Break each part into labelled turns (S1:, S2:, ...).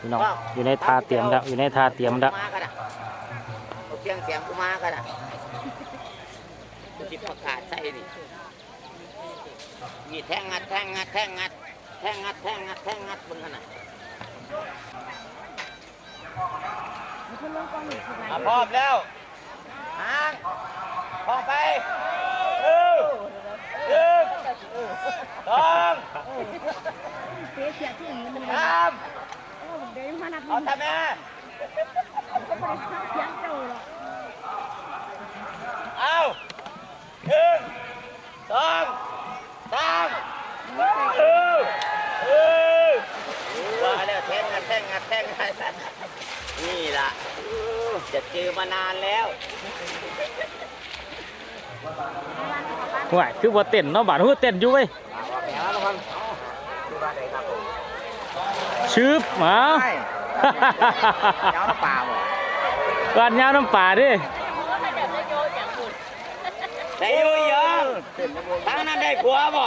S1: พี่น้องอยู่ในทาเตรียมแล้วอยู่ในทาเตรียมแล้ว
S2: มากันอะเอาเสียงเสียงกูมากันอะกูสิประกาศใส่นี่มีแท่งงัดแท่งงัดแท่งงัดแท่งงัดแท่งงัดแท่งงัดมึงกันน่ะอะพร้อมแล้วหางพร้อมไปหนึ่งหนึ่งสอง
S3: เสียเสียที่อื่นมัน
S2: สาม
S3: เดินมานับ
S2: เอาทำแม่
S3: ก็ไม่ได้เสียงเจ้าหรอก
S2: เอาหนึ่งสองสามเออเออว่าแล้วแท่งงัดแท่งงัดแท่งงัดนี่ล่ะจะเจอมานานแล้ว
S1: ห่วยคือว่าเต้นเนาะบาดหูเต้นอยู่เว้ย ชืบหมา
S2: ใช่ยาวป่าบ่
S1: บ้านยาวน้ำป่าดิ
S2: ได้อยู่ยังทางนั้นได้ผัวบ่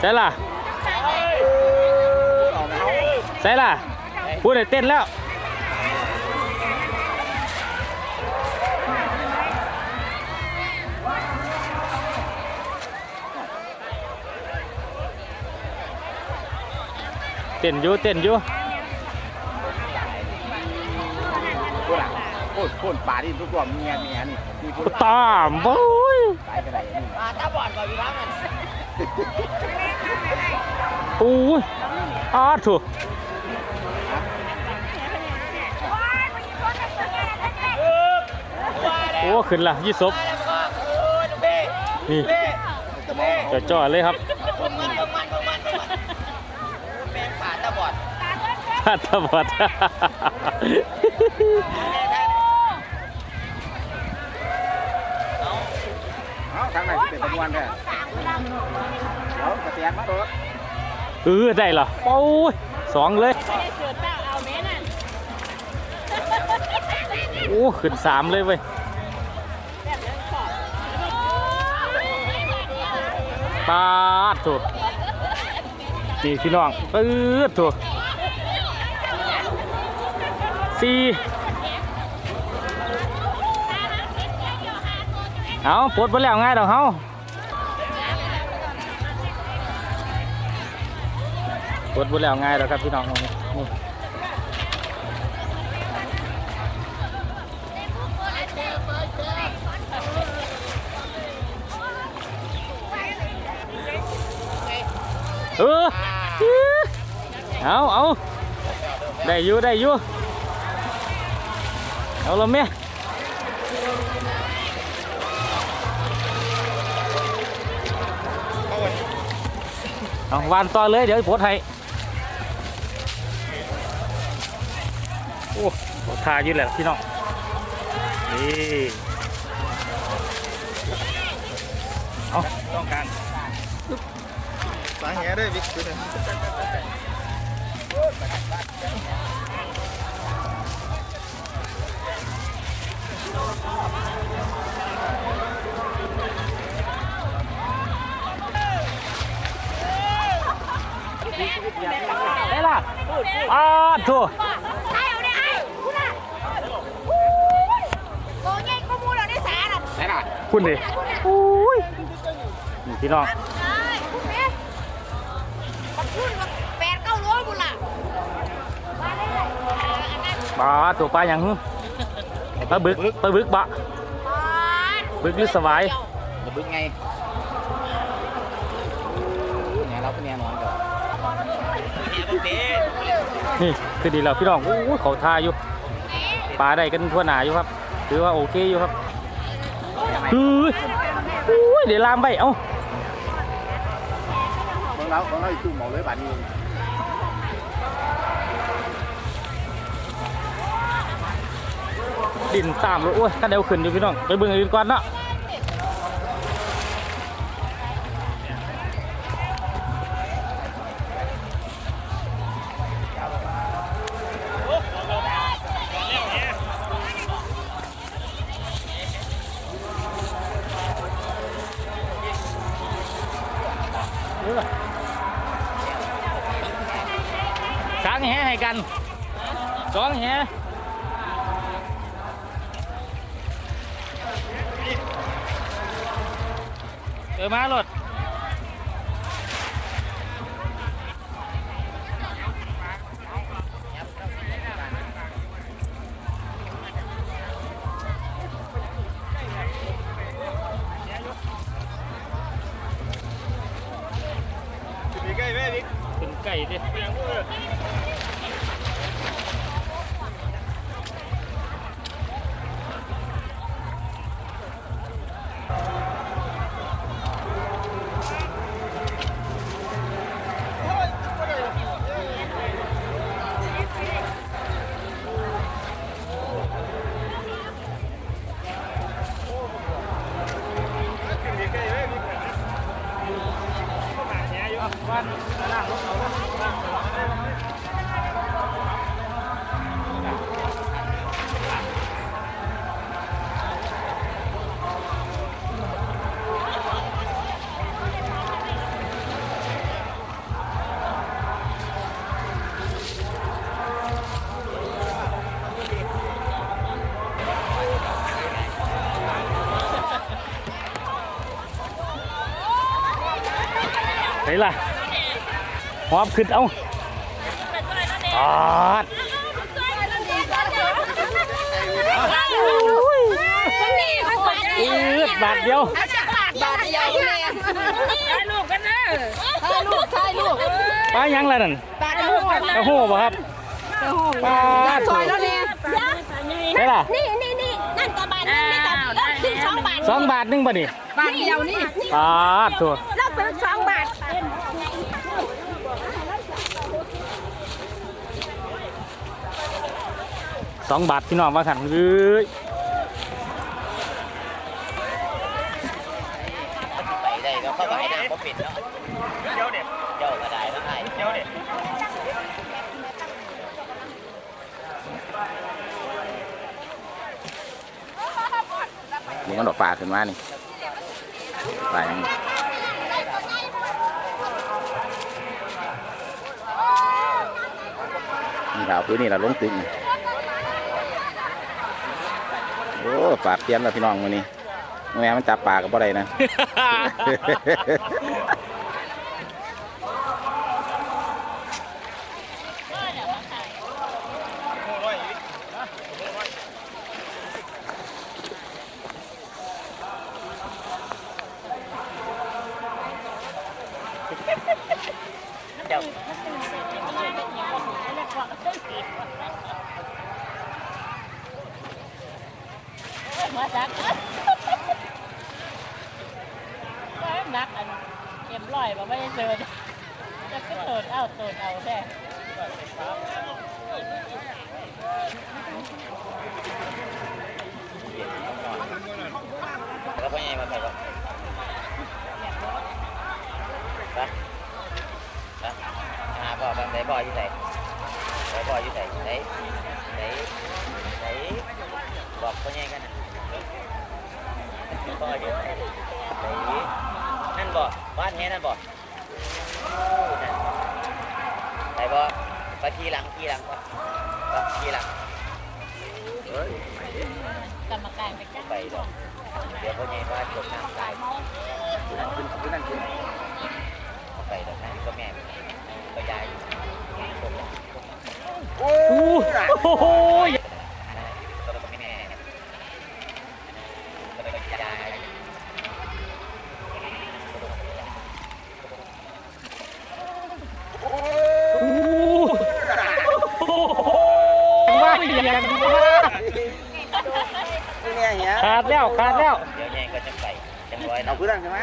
S1: ใช่ล่ะใช่ล่ะพูดได้เต้นแล้ว เต้นอยู่เต้นอยู่
S2: พูดอะพูดพูดป่าที่ทุกตัวเมียเมียนี่มีพูด
S1: ตามโอ้ย
S2: ตายกันไหนนี่ป่าตาบอดบ่อยู่ทางนั้น
S1: โอ้ยอาถูก
S2: เออว่าแล้ว
S1: โอ้ขึ้นละยี่สบ
S2: โอ้ยลูกพี่
S1: นี่
S2: พี่ลูกพี่
S1: จะจ่อเลยครับ ถ้าตาบอด
S2: เอาทางไหนเป็นตะวันแท้เอากระเตียนมาตัว
S1: เออได้เหรอโอ้ยสองเลยโอ้ขึ้นสามเลยเว้ยปาดถูกนี่พี่น้องปื๊ดถูก สี่เอาปลดไปแล้วง่ายดอกเฮาปลดไปแล้วง่ายดอกครับพี่น้องนี่เออเอาเอาได้อยู่ได้อยู่ เอาละแม่เอาวานต่อเลยเดี๋ยวโพสให้โอ้โหทาอยู่แหละพี่น้องนี่เอาต้องการ
S2: สาเหตุด้วยวิกคือเนี่ย
S1: ได้ล่ะอ่าถูก
S3: ไอ้เอาได้ไอ้คุณอะโอ้ยก็มูเราได้สารอะ
S2: ไหนล่ะ
S1: คุณดิอุ้ย นี่พี่น้อง
S3: ไอ้คุณแม่มันพูดว่าแปดเก้าร้อ นี่
S1: คือดีแล้วพี่น้องโอ้เขาทาอยู่ปลาได้กันทั่วหนาอยู่ครับถือว่าโอเคอยู่ครับเฮ้ยอุ้เดี๋ยวลามไปเอ้า
S2: ของเราของเราอีกจุ่มหมอเลยบาดนี้
S1: ดินตามเลยโอ้ยถ้าเดียวขึ้นอยู่พี่น้องไปเบิ่งอื่นก่อนเนาะ ให้กันสองแหเออมารถ
S2: มี
S1: หอบขึ้นเอาอาดอืดบาทเดียว
S3: บาทเดียวเลยถ่ายรูปกันนะถ่ายรูปถ่ายรูป
S1: ปลายังล่ะนั่น
S3: บาทรูป
S1: กระโหบ่ครับปลา
S3: ซอยแล้วเนี่ย
S1: ใช่ล่ะ
S3: นี่นี่นี่นั่นก็บาทนึงนี่ก็คือสองบาท
S1: สองบาทหนึงบ่ดิ
S3: บาทเดียวนี่
S1: ปลาถูก
S3: เราเป็นสองบาท
S1: สองบาทพี่น้องว่าขันเอ้ย
S2: ไปได้แล้วเข้าไปน้ำก็ปิดเนาะเจ้าเด็กเจ้าก็ได้แล้วไอ้เจ้าเด็ก
S4: มันก็ดอกปลาขึ้นมานี่ปลาอย่างนี้นี่ดาวพื้นนี่เราลงตึง โอ้ปากเทียนแล้วพี่น้องวันนี้แม่มันจับปากกับอะไรนะ
S5: นักอันเอ็มลอยมาไม่ได้เจอจะขึ้นโตดเอาโตดเอาแท้
S2: แล้วพ่อใหญ่มาใส่ก็ไปไปหาพ่อไปไหนพ่ออยู่ไหนไหนพ่ออยู่ไหนไหนไหนไหนบอกพ่อใหญ่กันนะพ่ออยู่ไหนไหน นั่นบ่บ้านนี้นั่นบ่นั่นไหนบ่ไปขี่หลังขี่หลังก่อนไปขี่หลังเฮ้ย
S5: กรรมการไปจัก
S2: ไปดอกเดี๋ยวพ่อใหญ่ว่าจมน้ำตายนั่นขึ้นขึ้นนั่นขึ้นไปดอกนั่นก็แม่ก็ยายจมแล้ว
S1: โอ้โห
S2: ก็ต้องแม่ก็ต้องยาย
S1: ว่าอย่างนี้ขาดแล้วขาดแล้ว
S2: เดี๋ยวใหญ่ก็จะไปจังร้อย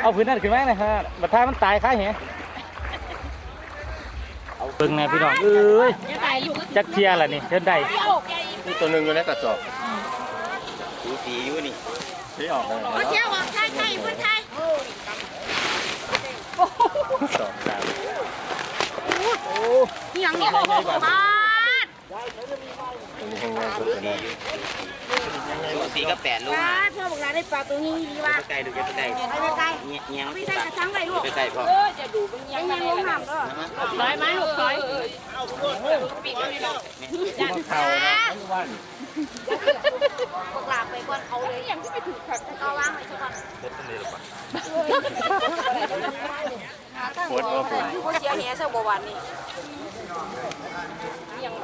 S2: เอา พื้น
S1: นั่นขึ้นมาเลยฮะบัดท้ายมันตายค่าแหเบิ่งไงพี่น้องเอ้ย
S5: จะถ่ายรูป
S1: จักเทียล่ะนี่เชิญได้
S2: นี่ตัวหนึ่งอยู่ในกระสอบดูสีอยู่นี่สีออกเลย
S3: โอ้เจ้าออกไทยไทยพูดไทย
S2: สองสาม
S3: อย่างนี้บาท
S2: ตัวนี้ท ตัวสีก็แปดลูก
S3: ปลาพ่อบอกลาได้ปลาตัวนี้ดีว่ะ
S2: ใกล้ดูใกล้ใกล้
S3: ไปไปไกล
S2: เงี้ยเงี้ย
S3: ไม่ใช่กระชังไปลูก
S2: ใกล้พ่อ
S5: เออจะดูมึง
S3: ยั
S5: ยังง
S3: ยังลงน้ำเด้อ
S5: ถอยไหมลูกถอย
S3: บอกลาไปก่อนเขาเลยยังที่ไปถือขัดเอาวางไว้ก่อนปวดหัวผู้เสียแหซะบ่วันนี้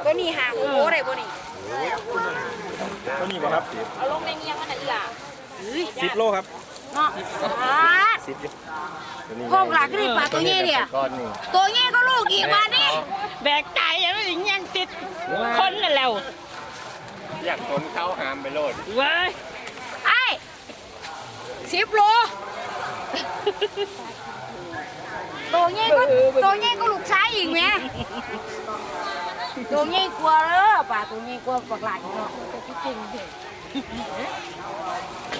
S3: ตัวนี้ห่างโอ้โหได้บ่นี่
S1: ตัวนี้บ่ครับ
S3: เอาลงในเมียงมันน่ะอีหล่ะ
S1: สิบโลครับ
S3: เนาะปลา
S1: สิบ
S3: พวกหลักนี่ปลาตัวนี้เนี่ยตัวนี้ก็ลูกอีกวันนี้
S5: แบกใจยังไม่ถึงยังติดคนนั่นแล้ว
S1: อยากคนเข้าหามไปโลด
S5: เว้ย
S3: ไอ้สิบโลตัวนี้ก็ตัวนี้ก็ลูกชายอีกไหม ตัวนี้กลัวเลยป่าตัวนี้กลัวปลาหลาดเนาะจริง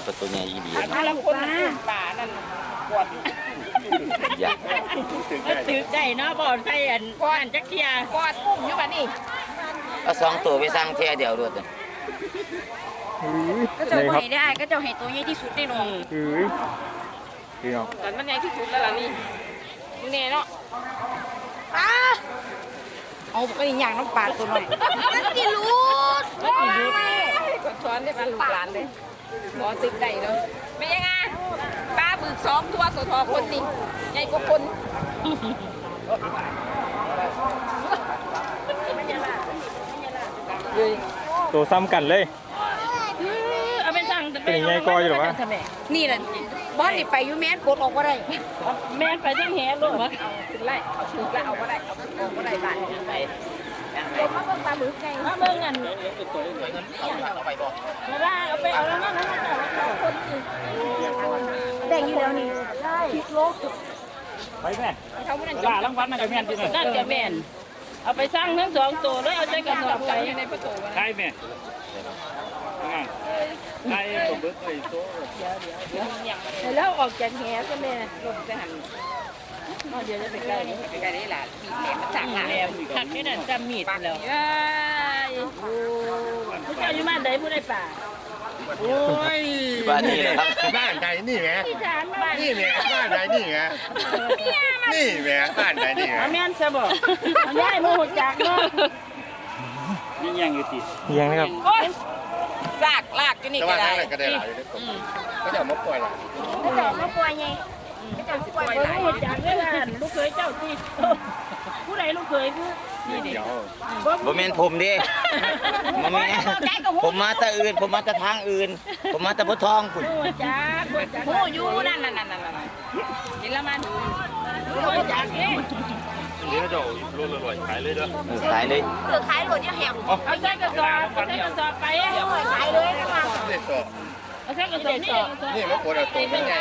S4: ประตูใหญ่อีดี
S5: ถ้าเราคนป่านั่นปวด
S4: อยาก
S5: มันตึกได้เนาะบ่อนใส่อันอันจักเทียกอดปุ่มอยู่บัดนี้
S2: เอาสองตัวไปสร้างเที่ยเดียวด้วย
S3: ก็จะให้ได้ก็จะให้ตัวนี้ที่สุดได้หน่อย
S1: คือพี่น้อง
S5: ตอนมันใหญ่ที่สุดแล้วล่ะนี่มึงเนี่ยเนาะ
S3: ป้า เอาไปอย่างน้ำปลาตัวหน่อยมันดิลูด
S5: มันสิยุดกดช้อนได้ปลาลูกหลานเลยหมอตึกได้เนาะเป็นยังไงปลาบึกสองตัวสทอคนนี่ใหญ่กว่าคน
S1: ตัวซ้ำกันเลย
S5: เอาไปสั่ง
S1: เป็นยังไงกออยู่เหรอวะ
S3: นี่แหละบอสนี่ไปอยูแมนกดออกก็ได้
S5: แม่ไปทั้งแห่ลูกวะถึง ไล่เอาถึงแล้วเอาก็ได้เอาออกก็ได้บานไป
S3: มาเบิ่งปลาหมึกไง
S5: มาเบิ่งกันไม่ได้เอาไปเอาแล้วนั่นนั่นคน
S3: แบ่งอยู่แล้วนี่สิบโลก
S1: ไปแม่
S5: เขาไม่ได้
S1: ลารางวัลนั่นก็แม่นจริง
S5: นั่นจะแม่นเอาไปสร้างทั้งสองตัวแล้วเอาใจกระสอบไปในประตู
S1: ใช่แม่ใช่ตัวเบิร์ดไอ้ตัว
S5: แล้วออกจากแหก็แม่ลงไปหัน เดี๋ยวจะไปใกล้ไปใกล้ได้หลานมีแหลมมาสั่งหาแหลมขัดแค่นั้นจำมีดแล้วผู้เจ้าอยู่บ้านใดผู้ใดป่า
S6: โอ้ย
S2: บ้านนี้นะครับ
S6: บ้านใดนี่แหม
S5: ที่ฐานบ้าน
S6: นี่แหมบ้านใดนี่แหมนี่แหมบ้านใดนี่แหม
S5: เอาแม่นซะบ่เอาได้โมโหจักเนาะ
S1: นี่ยังอยู่ติยังนะครับ
S5: โอ้ยลากลากอยู่นี่
S6: แต่
S5: ก็
S6: ว่า
S5: ได้
S6: ทางนั้นก็ได้หลายอยู่ในกลุ่มก็จะเอามาปล่อยหลาย
S3: ก็จะมาป่วยไง ก็จะป่วย
S5: โมโหจักเด้อล่ะลูกเคยเจ้าที่ผู้ใดลูกเคยผู้นี่ดิ
S6: เดี๋ยว
S2: บ่แม่นผมดิบ่แม่นผมมาแต่อื่น ผมมาแต่ทางอื่น ผมมาแต่บ่ทองคุณ
S5: โมโหจักโมโหอยู่นั่นนั่นนั่นนั่นกินละมันโมโหจักเอง
S2: ขายเลย
S3: เออขายหมดเนี่ยแหม
S5: เอาใส่กระสอบเอาใส่กระสอบไป
S3: ขายเลยนะคะ
S6: เด็ดตัว
S5: เอาใส่กระสอบนี่
S6: นี่มันปวดเอาตัวมันใหญ่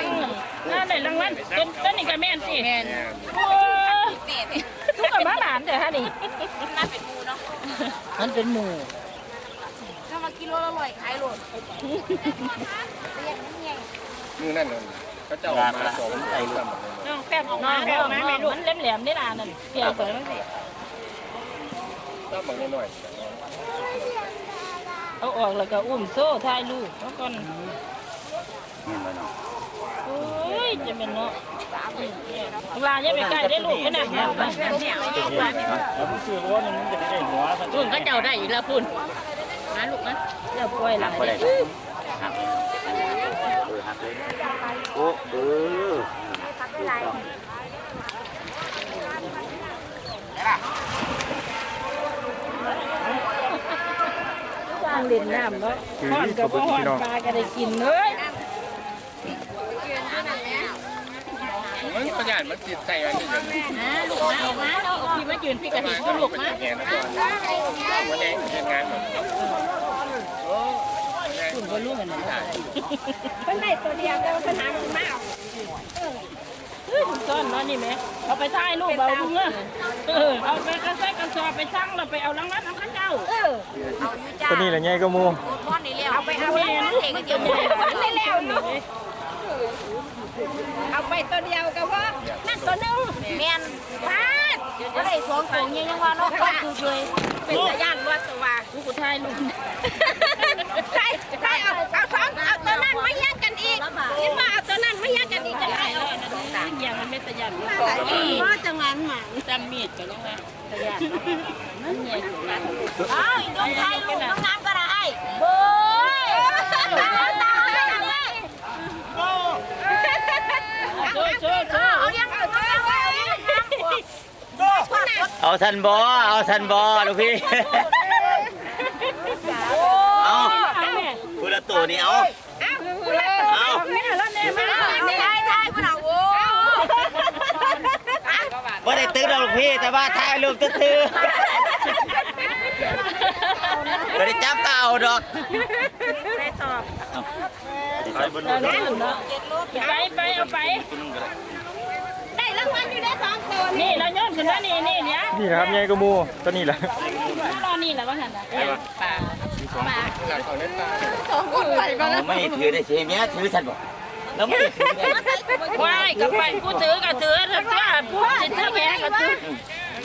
S5: นั่นได้รางวัลเป็นต้นนี่ก็แม่นสิแม่น
S6: เนี่ย
S5: โอ้ทุกคนมาหลานเด้อฮะนี่
S3: น่าเป็นมูเนาะ
S5: มันเป็นหมู
S3: ถ้ามากิโลละร้อยขายหมดเรียกนี่ไง
S6: มือนั่นนั่นเขาจะเอามาสองไอ้ลูก
S5: น้องแป๊บน้องแป๊บมาไม่รู้มันแหลมๆนี่ล่ะนั่นเกี่ยวกับมันสิ
S6: ต้องบอกหน่อย
S5: เอาออกแล้วก็อุ้มโซ่ถ่ายรูปแล้วก่อนโอ้ยจะเป็นเนาะลาอย่าไปใกล้ได้ลูกกันนะ
S1: แล้วมันคือว่ามันจะได้หัว
S5: พุ่นก็เจ้าได้อีกแล้วพุ่นนะลูกนะเจ้าป่วยหลัง
S2: บ่ได้ครับเออหักเลยโอ้เออ
S5: สร้าง เล่นน้ำเนาะห่อนกับห่อนปลาก็ได้กินเลย
S6: มันประหยัดมันจิตใจมันนี่อย่างนี้
S5: นะลูกมาออกมาเราออกพี่มายืนพี่กระถิ่นก็ลูกมา
S6: แง่นะก่อนวันนี้เห็นงานแบบโอ้
S5: คุณก็ลูกกันนะ
S3: เพิ่นได้ตัวเดียวแต่ว่าปัญหามันมาก
S5: เฮ้ย คุณต้นเนาะนี่แม่เอาไปถ่ายรูปเอาเงี้ยเออเอาไปกระแซกกระสอบไปสั่งเราไปเอารางวัลเอาข้าเจ้า
S3: เออเอาอยู่จ้า
S1: ตัวนี้แหละไงก็มู
S3: โคตรร้อนนี่แล้วเอาไปเอาไปเองก็เดียวได้แล้วนี่เอาไปตัวเดียวก็พอนั่นตัวนึงแม่นพาดก็ได้สองตัวยังว่าเนาะก็คือเลยเป็นตะย่านวัดตัวว่า
S5: ลูกกูถ่ายรูป
S3: ใช่ใช่ งียมันไม่
S5: ตะยัน
S3: ก็จะงานหมัน
S5: จำมีดกันยังไงตะยันมันเงียอยู่นะ
S3: อ้าวดวงไทยลูกน้องน้ำก็ได้เบ้ยตายตายเลย
S5: โซ่โซ่โซ่
S3: เอายังเอายังเอายังน้ำขวด
S2: เอาทันบอเอาทันบอลูกพี่เอาคุณละตัวนี่เอาเอา
S3: ไม่ได้แล้วเนี่ยไม่ได้ไม่ได้ไม่ได้พวกเราโว้
S2: ไม่ได้ตื้อกลูกพี่แต่ว่าถ่ายรูปตื้อๆไม่ได้จับก็เอาดอก
S5: ไปไปเอาไป
S3: ได้รางวัลอยู่ได้สองตัว
S5: นี่เราโยนขึ้นมานี่นี่เนี่ย
S1: นี่นะครับใหญ่กว่าหมูตัวนี้แหละ
S5: รอนี่แหละว่าหันนะปลา
S3: สองคนไปมา
S2: เอาไม่ถือได้ใช่ไหมถือฉันบอก แล้วไม่ได้ถือได้
S5: ว่ายกับไปผู้ถือกับถือถือตัวผู้ถือถือแม่กับถือ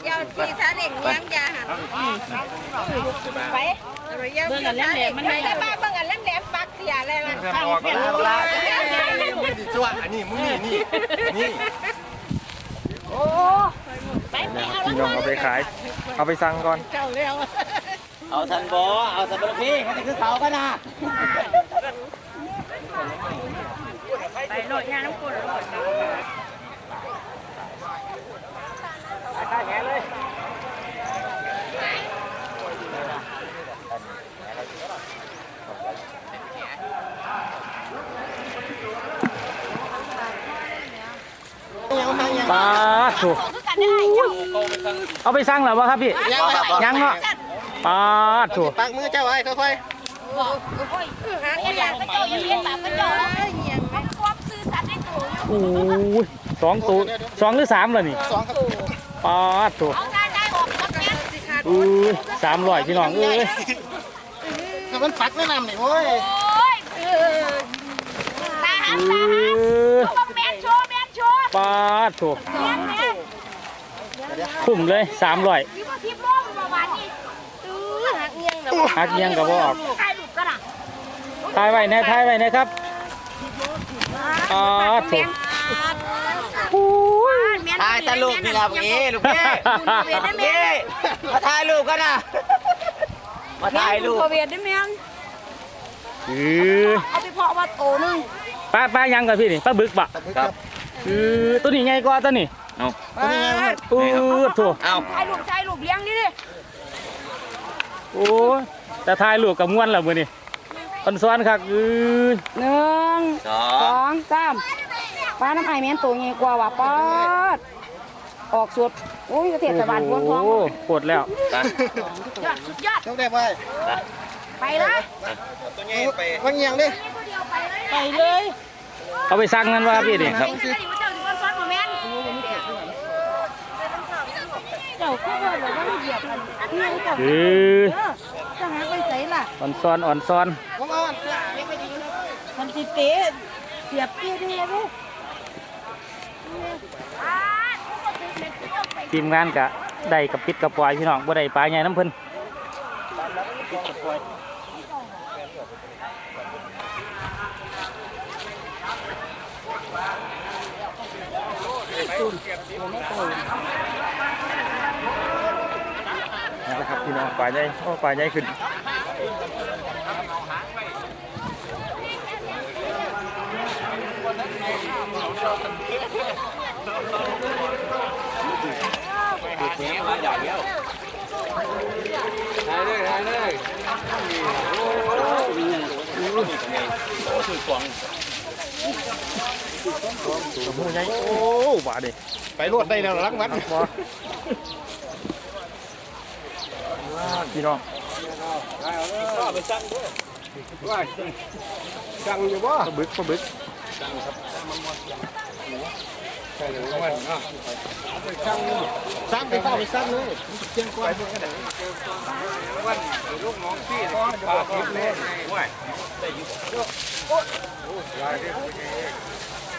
S5: ยา
S3: วที่ซาเด็กเลี้ยงยาหันไป
S5: เบิ่งกันแหลมมัน
S3: ไป
S5: ไม่
S3: ได้บ้าเบิ่งกันแหลมๆปักเสียอะไรล่ะ
S6: จั่วอันนี้มึงนี่นี่นี่
S3: ไปไปเอา
S1: พี่น้องเอาไปขาย เอาไปสั่งก่อน
S2: เอาทันบอเอาทันบอลูกพี่เขาจะคือเขากันนะ
S5: ไปโหลดงานน้ำกรด
S1: ปลาถูก
S3: คือกันได้ยัง
S1: เอาไปสั่งแล้ววะครับพี่ยังเนาะปลาถูก
S6: ปักมือเจ้าไว้ค่อย
S3: บอกโอ้ยหาอย่างอย่างพระเจ้าอย่าเลี้ยงแบบพระเจ้า
S1: โอ้ยสองตัวสองหรือสามเลยนี่
S6: ๆสองครับ
S1: ปลาถูก
S3: เอาได้ได้ออกกับแม่สิค่ะ
S1: อุ้ยสามร้อยพี่น้องเอ้ย
S6: ถ้ามันปักแนะนำนี่โอ้ย
S3: โอ้ยเออตาหัน
S1: เอ
S3: ตาหัน
S1: อ
S3: เขาบอกแมนโชว์แมนโชว์
S1: ปลาถูก
S3: แมนแมน
S1: คุ้มเลยสามร้อย
S3: ที่ว่าทิพย์โลกประมาณนี้ตื้อหักเงียงแบบ
S1: หักเงียงกับว่าออก
S3: ถ่ายรูปกันอะ
S1: ทายไว้นะทายไว้นะครับปลาถูก
S2: ถ่ายตาลูกนี่ละพี่ลูกพี่พี่มาถ่ายรูปกันนะมาถ่ายรูป
S3: พอเวียนได้ไหมอัน
S1: เออ
S3: เอาไปเพาะว่าโตนึง
S1: ปลาปลายังกับพี่นี่ปลาบึกบะ
S2: ครับ
S1: เออตัวนี้ใหญ่กว่าตัวนี้
S2: เอา
S1: เออถูก
S2: เอา
S3: ถ่ายรูปถ่ายรูปเลี้ยงนี่ดิ
S1: โอ้ยแต่ทายลูกกับม้วนแล้วมือนี่คนซ้อนคักเออ
S3: หนึ่ง
S2: สอ
S3: สองงสามป้าน้ำไอแม่นตัวใหญ่กว่าว่ะป๊อด ออกสุดโอ้ยเทศบาลพวงทอง
S1: โอ้ปวดแล้ว
S3: ยอดสุดยอด
S6: เจ้าได้ไว้
S3: ไปละ
S6: ตัวนี้ไปวางเงียงดิ
S5: ไปเลย
S1: เอาไปสั่งกันว่าพี่นี่ครับ
S3: เจ้าก็ว่าแบบว่าเหยียบกันนี่เจ้า
S1: เออ
S3: จะหาไปใส่ล่ะ
S1: อ่อนซ้อนอ่อนซ้อน
S6: ผมเอา
S3: มันสิเตะเสียบพี่ดีลูก
S1: ทีมงานกะได้กับปิดกับปล่อยพี่น้องบ่ได้ปลาใหญ่น้ำเพิ่นนี่แหละครับพี่น้องปลาใหญ่โอ้ปลาใหญ่ขึ้น ตัวผู้ใหญ่โอ้บาดดิ
S6: ไปรวดได้แล้วรักวัด
S1: บ อพี่น้อง
S6: จังอยู่บ่
S1: ปลาบึกปลาบึก
S6: สามไปเข้าไปซ้ำเลยเชียงกวายเพิ่งกันวันลูกน้องพี่ปากคิดเล่น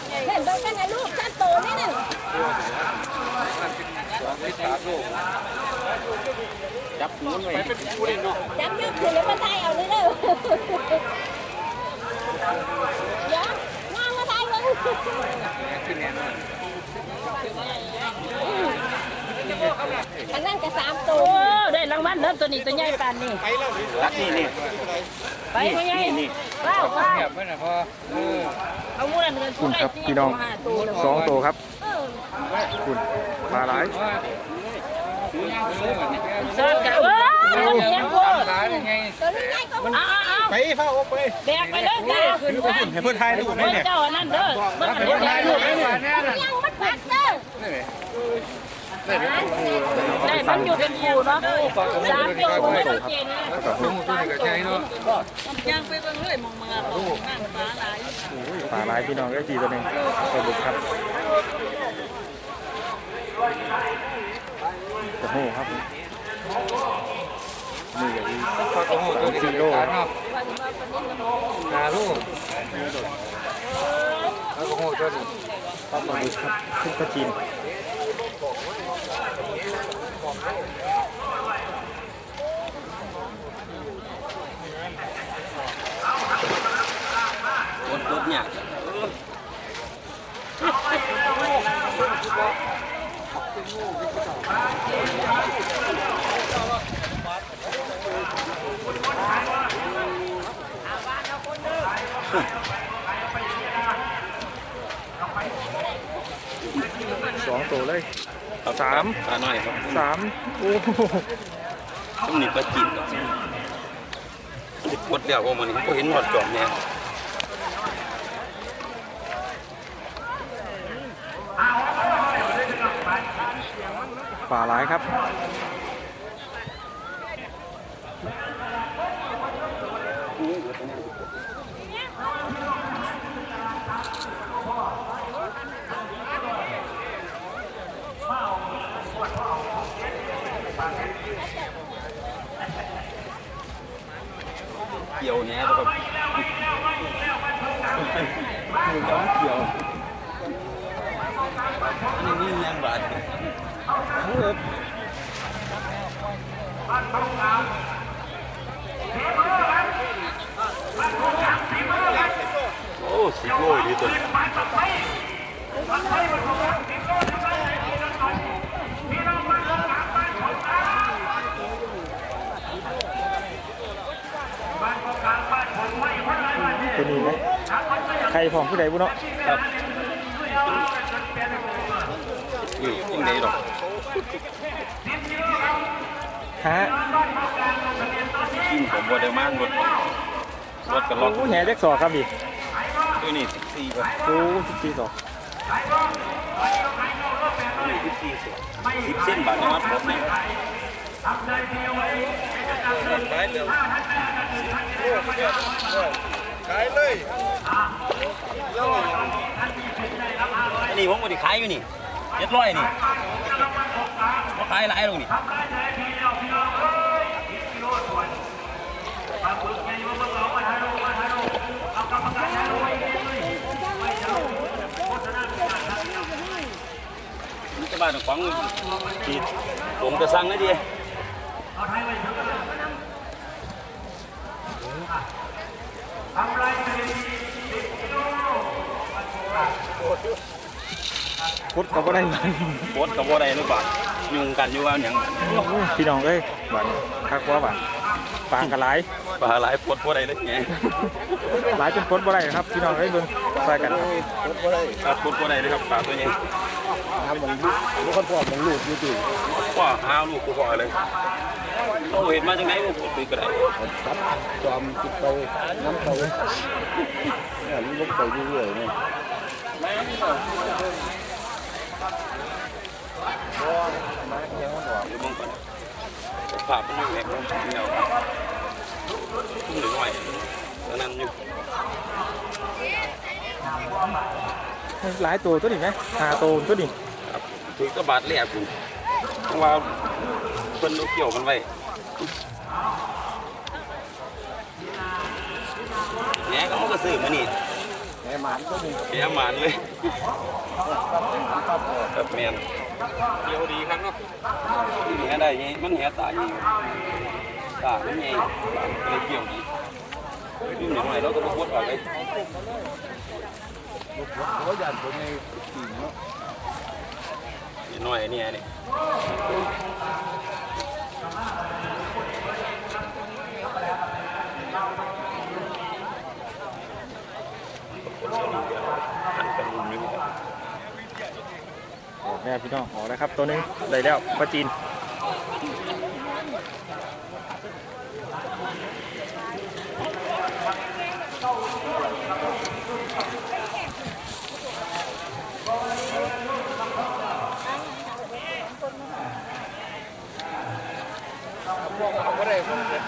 S3: เห็นต้องเป็นไงลูกจันโตนี่หนึ่ง
S6: จับหูหน่อยไปเป็นผู้เล่นเนาะ
S3: จับยึดถือแล้วมาได้เอาเลยเด้อ
S7: เดี๋ยวว่างมาได้เบิ่งอัน นั้นก็สามตั
S5: โอ้
S7: ว
S5: ได้รางวัลเด้อตัวนี้ตัวใหญ่ปานนี้
S8: นี่นี่
S5: ไปพ่อใหญ่ว้าวว้าวเอาหมูนั่นเงิน
S4: คุณครับพี่น้องสองตัวครับ คุณปลาหลาย
S5: เสิร์ฟกันเว้ยมันเลี้ยงพ่อ
S7: ตัวนี้ใหญ่กว่า
S5: เอาเอาเอา
S9: ไปเฝ้าไป
S5: แบกไปเลยจ้าขึ้นไป
S9: ให้เพื่อนไทยดู
S5: เพิ่นเจ้าอันนั้นเด้อมันมันเลี้ยงได้ลูก
S7: ยั งมันปัดเด้อ
S5: ได้มันอยู่เป็นคู่เนาะสามตัวไม่ต้องเจนนะ
S4: ปลาหลายพี่น้องได้ทีตัวหนึ่งปลาบึกครับโอ้โหครับนี่อย่างนี้สามสี่โล
S9: หาลูก
S4: ปลาบึ กครับขึ้นปลาจีน
S8: รถรถเนี่ย
S4: สอง ตัวเลยสาม
S8: ตาหน่อยครับ
S4: สามโอ้โห
S8: ต้องหนีปลาจีนกับกดเดียวว่ามันก็เห็นหอดจอมเนี่ย
S4: ปลาหลายครับ
S8: เกี่ยวเนี่ยแล้วก็เกี่ยวอันนี้นี่ยังบาด โอ้สิบโลดีตัว
S4: ตัวนี้ไหมใครของผู้ใดบุเนาะ
S8: ครับอยู่ยังไงหรอก
S4: ฮะ
S8: กินผมบ่ได้มากรถรถกับล็อก
S4: โอ้แห่แจ็คสอครับดิ
S8: ตัวนี้สิบสี่ครับ
S4: โอ้สิบสี่สอ
S8: ตัวนี้สิบสี่สิบสิบเส้นบาทนะครับรถเนี่ย ขายเร็ว
S9: ขายเลย
S8: อันนี้ผมก็ได้ขายอยู่นี่เจ็ดร้อยนี่มาขายหลายลงนี่นี่จะบ้านของที่ผมจะสั่งนะดิ
S4: พุดเขา ก็ได้มัน
S8: โคตรกับว่าใดหรือเปล่ายุงกันอยู่ว่าอย่าง
S4: พี่น้องเอ้ยบันคักว่าบันปลากระไหลาย
S8: ปลาหลายโคตรว่าใดเลยไง
S4: หลายจนพ้นบ่ได้ครับ พี่น้องเอ้ยเบิ่งใส่กัน
S8: ปลาโคตรว่าใดเลยครับปลาตัวนี้
S9: ทำมันลูกลูกคนพ่อมันลูกอยู่ดี
S8: ว่าห้าวลูกกูพอเลย เขาเห็นมาจากไหนผมตีกระได
S9: ตัดจอมติดไปน้ำไปเนี่ยลงไปเรื่อยๆเนี่ย
S8: อยู่บ้างก่อนภาพมันอยู่แบบนี้เงาหรือหน่อยตอนนั้นอยู่
S4: หลายตัวตัวนี้ไหมหาตัวตัวนี้
S8: ครับถือกระบาดแหลกคุณเพราะว่าเพิ่นเอาเกี่ยวกันไว้ แหนก็มันก็ซื้อมานี่
S9: แหหมานก็มี
S8: แหหมานเลยครับแมนเดียวดีครับเนาะแหได้ไงมันแหตายไงตามันไงตาก็เลยเกี่ยวดีดิ้นหน่อยเราก็มาพูดก่อนเลยเขาหยาดผมในกิ่งเนาะ
S10: หน่อยเนี่ยนี่
S6: ออก แม่พี่น้องออกแล้วครับ ตัวนึงได้แล้วปลาจีน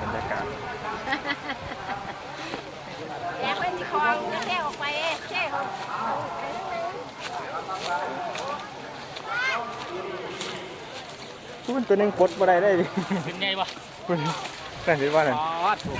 S6: บรรยากาศ
S3: แยกไปที่คลองแล้วแช่ออกไปแช่ออก
S6: คุณตัวหนึงกดบ่ได้ได้ดิ
S1: เป็นไงวะ
S6: คุณนั่นเห็นว่านั่น
S1: อ๋อถูก